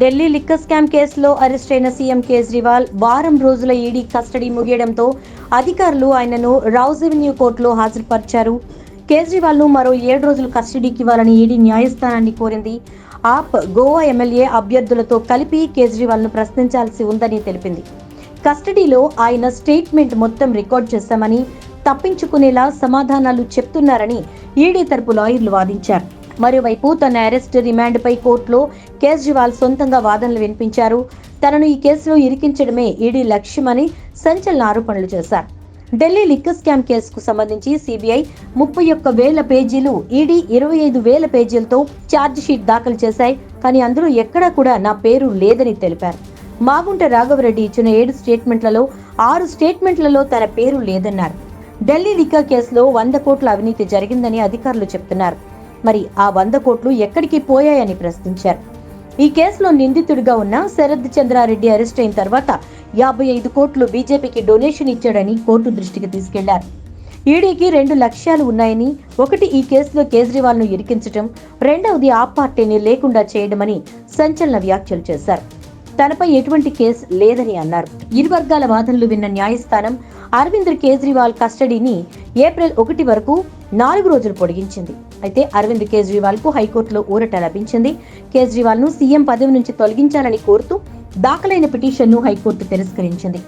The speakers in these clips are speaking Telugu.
ఢిల్లీ లిక్కర్ స్కామ్ కేసులో అరెస్ట్ అయిన సీఎం కేజ్రీవాల్ వారం రోజుల ఈడీ కస్టడీ ముగియడంతో అధికారులు ఆయనను రౌజ్ ఎవెన్యూ కోర్టులో హాజరుపరిచారు. కేజ్రీవాల్ను మరో ఏడు రోజులు కస్టడీకి ఇవ్వాలని ఈడీ న్యాయస్థానాన్ని కోరింది. ఆప్ గోవా ఎమ్మెల్యే అభ్యర్థులతో కలిపి కేజ్రీవాల్ను ప్రశ్నించాల్సి ఉందని తెలిపింది. కస్టడీలో ఆయన స్టేట్మెంట్ మొత్తం రికార్డ్ చేశామని తప్పించుకునేలా సమాధానాలు చెప్తున్నారని ఈడీ తరపు లాయర్లు వాదించారు. మరోవైపు తన అరెస్ట్ రిమాండ్పై కోర్టులో కేజ్రీవాల్ సొంతంగా వాదనలు వినిపించారు. తనను ఈ కేసులో ఇరికించడమే ఈడీ లక్ష్యమని సంచలన ఆరోపణలు చేశారు. ఢిల్లీ లిక్కర్ స్కామ్ కేసుకు సంబంధించి సిబిఐ ముప్పై ఒక్క వేల పేజీలు ఈడీ ఇరవై ఐదు వేల పేజీలతో షీట్ దాఖలు చేశాయి. కానీ అందులో ఎక్కడా కూడా నా పేరు లేదని తెలిపారు. మాగుంట రాఘవరెడ్డి ఇచ్చిన ఏడు స్టేట్మెంట్లలో ఆరు స్టేట్మెంట్లలో తన పేరు లేదన్నారు. ఢిల్లీ లిక్కర్ కేసులో వంద కోట్ల అవినీతి జరిగిందని అధికారులు చెప్తున్నారు. మరి ఆ వంద కోట్లు ఎక్కడికి పోయాయని ప్రశ్నించారు. ఈ కేసులో నిందితుడిగా ఉన్న శరద్ చంద్రారెడ్డి అరెస్ట్ అయిన తర్వాత యాభై ఐదు కోట్లు బీజేపీకి డొనేషన్ ఇచ్చాడని కోర్టు దృష్టికి తీసుకెళ్ళారు. ఈడీకి రెండు లక్ష్యాలు ఉన్నాయని ఒకటి ఈ కేసులో కేజ్రీవాల్ను ఇరికించడం రెండవది ఆ పార్టీని లేకుండా చేయడమని సంచలన వ్యాఖ్యలు చేశారు. తనపై ఎటువంటి కేసు లేదని అన్నారు. ఇరు వర్గాల వాదనలు విన్న న్యాయస్థానం అరవింద్ కేజ్రీవాల్ కస్టడీని ఏప్రిల్ ఒకటి వరకు నాలుగు రోజులు పొడిగించింది. అయితే అరవింద్ కేజ్రీవాల్కు హైకోర్టులో ఊరట లభించింది. కేజ్రీవాల్ను సీఎం పదవి నుంచి తొలగించాలని కోరుతూ దాఖలైన పిటిషన్ను హైకోర్టు తిరస్కరించింది.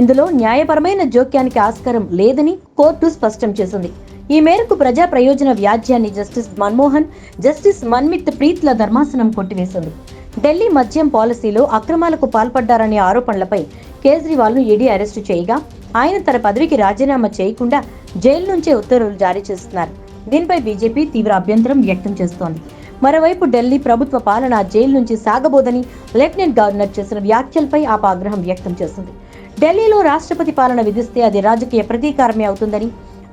ఇందులో న్యాయపరమైన జోక్యానికి ఆస్కారం లేదని కోర్టు స్పష్టం చేసింది. ఈ మేరకు ప్రజా ప్రయోజన వ్యాజ్యాన్ని జస్టిస్ మన్మోహన్ జస్టిస్ మన్మిత్ ప్రీత్ల ధర్మాసనం కొట్టివేసింది. ఢిల్లీ మద్యం పాలసీలో అక్రమాలకు పాల్పడ్డారనే ఆరోపణలపై కేజ్రీవాల్ను ఈడీ అరెస్టు చేయగా ఆయన తన పదవికి రాజీనామా చేయకుండా జైలు నుంచే ఉత్తర్వులు జారీ చేస్తున్నారు. దీనిపై బీజేపీ తీవ్ర అభ్యంతరం వ్యక్తం చేస్తోంది. మరోవైపు ఢిల్లీ ప్రభుత్వ పాలన జైలు నుంచి సాగబోదని లెఫ్టినెంట్ గవర్నర్ చేసిన వ్యాఖ్యలపై ఆప ఆగ్రహం వ్యక్తం చేసింది ఢిల్లీలో రాష్ట్రపతి పాలన విధిస్తే అది రాజకీయ ప్రతీకారమే అవుతుందని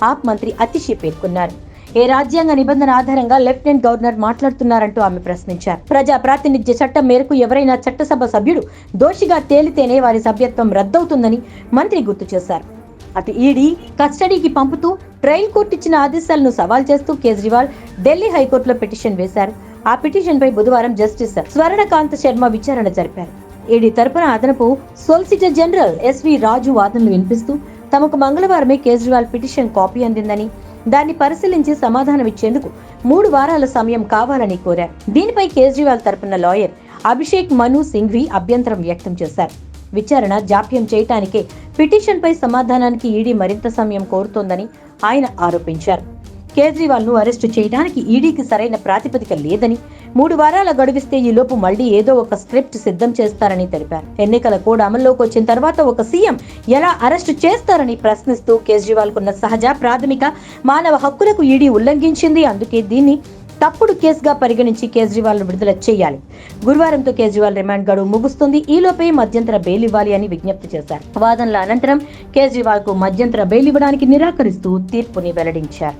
ఆప్ మంత్రి అతిషి పేర్కొన్నారు. ఏ రాజ్యాంగ నిబంధన ఆధారంగా లెఫ్టినెంట్ గవర్నర్ మాట్లాడుతున్నారంటూ ఆమె ప్రశ్నించారు. ప్రజా ప్రాతినిధ్య చట్టం మేరకు ఎవరైనా చట్టసభ సభ్యుడు దోషిగా తేలితేనే వారి సభ్యత్వం రద్దవుతుందని మంత్రి గుర్తు చేశారు. అటు ఈడీ కస్టడీకి పంపుతూ ట్రయల్ కోర్టు ఇచ్చిన ఆదేశాలను సవాల్ చేస్తూ కేజ్రీవాల్ ఢిల్లీ హైకోర్టులో పిటిషన్ వేశారు. ఆ పిటిషన్ పై బుధవారం జస్టిస్ స్వర్ణకాంత్ శర్మ విచారణ జరిపారు. ఈడీ తరపున అదనపు సోలిసిటర్ జనరల్ ఎస్వి రాజు వాదనలు వినిపిస్తూ తమకు మంగళవారమే కేజ్రీవాల్ పిటిషన్ కాపీ అందిందని దాన్ని పరిశీలించి సమాధానం ఇచ్చేందుకు మూడు వారాల సమయం కావాలని కోరారు. దీనిపై కేజ్రీవాల్ తరపున లాయర్ అభిషేక్ మను సింఘ్వి అభ్యంతరం వ్యక్తం చేశారు. విచారణ జాప్యం చేయటానికే పిటిషన్పై సమాధానానికి ఈడీ మరింత సమయం కోరుతోందని ఆయన ఆరోపించారు. కేజ్రీవాల్ను అరెస్టు చేయడానికి ఈడీకి సరైన ప్రాతిపదిక లేదని మూడు వారాల గడువిస్తే ఈలోపు మళ్ళీ ఏదో ఒక స్క్రిప్ట్ సిద్ధం చేస్తారని తెలిపారు. ఎన్నికల కోడ్ అమల్లోకి వచ్చిన తర్వాత ఒక సీఎం ఎలా అరెస్టు చేస్తారని ప్రశ్నిస్తూ కేజ్రీవాల్కున్న సహజ ప్రాథమిక మానవ హక్కులకు ఈడీ ఉల్లంఘించింది. అందుకే దీన్ని తప్పుడు కేసుగా పరిగణించి కేజ్రీవాల్ను విడుదల చేయాలి. గురువారంతో కేజ్రీవాల్ రిమాండ్ గడువు ముగుస్తుంది. ఈలోపే మధ్యంతర బెయిల్ ఇవ్వాలి అని విజ్ఞప్తి చేశారు. వాదనల అనంతరం కేజ్రీవాల్కు మధ్యంతర బెయిల్ ఇవ్వడానికి నిరాకరిస్తూ తీర్పుని వెల్లడించారు.